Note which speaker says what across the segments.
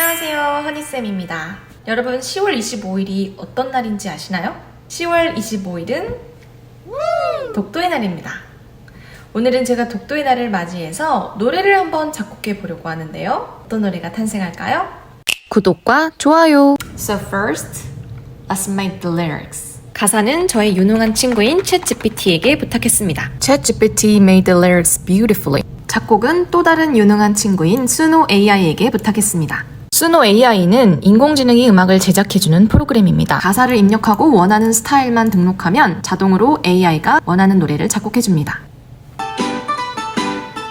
Speaker 1: 안녕하세요. 허니쌤입니다. 여러분, 10월 25일이 어떤 날인지 아시나요? 10월 25일은 독도의 날입니다. 오늘은 제가 독도의 날을 맞이해서 노래를 한번 작곡해 보려고 하는데요. 어떤 노래가 탄생할까요? 구독과 좋아요. So first, let's make the lyrics. 가사는 저의 유능한 친구인 챗GPT에게 부탁했습니다. 챗GPT made the lyrics beautifully. 작곡은 또 다른 유능한 친구인 수노 AI에게 부탁했습니다. 수노 AI는 인공지능이 음악을 제작해주는 프로그램입니다. 가사를 입력하고 원하는 스타일만 등록하면 자동으로 AI가 원하는 노래를 작곡해줍니다.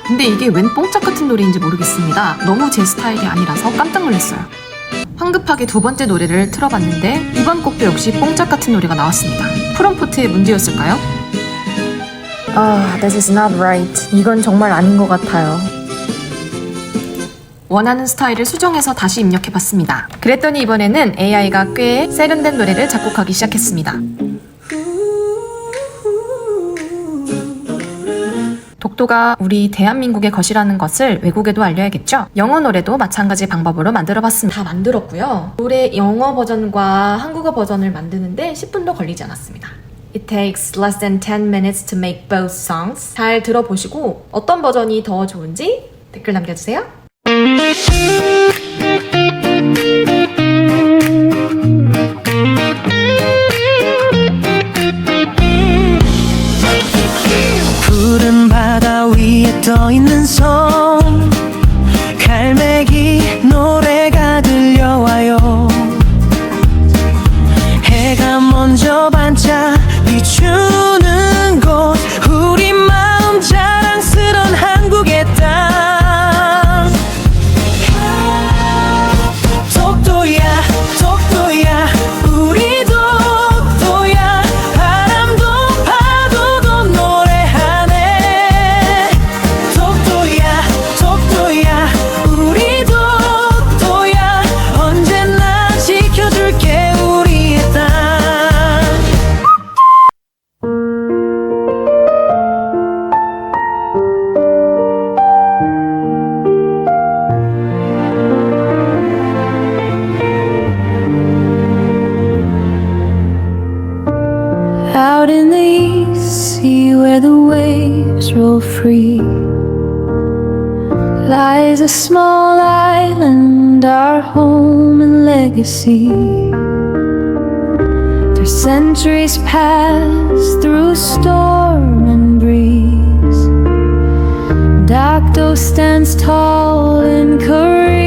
Speaker 1: 근데 이게 웬 뽕짝 같은 노래인지 모르겠습니다. 너무 제 스타일이 아니라서 깜짝 놀랐어요. 황급하게 두 번째 노래를 틀어봤는데 이번 곡도 역시 뽕짝 같은 노래가 나왔습니다. 프롬프트의 문제였을까요? 아, this is not right. 이건 정말 아닌 것 같아요. 원하는 스타일을 수정해서 다시 입력해봤습니다. 그랬더니 이번에는 AI가 꽤 세련된 노래를 작곡하기 시작했습니다. 독도가 우리 대한민국의 것이라는 것을 외국에도 알려야겠죠? 영어 노래도 마찬가지 방법으로 만들어 봤습니다. 다 만들었고요. 노래 영어 버전과 한국어 버전을 만드는데 10분도 걸리지 않았습니다. It takes less than 10 minutes to make both songs. 잘 들어보시고 어떤 버전이 더 좋은지 댓글 남겨주세요.
Speaker 2: 푸른 바다 위에 떠 있는 섬 Out in the east sea where the waves roll free lies a small island, our home and legacy. Through centuries passed, through storm and breeze, Docto stands tall in Korea.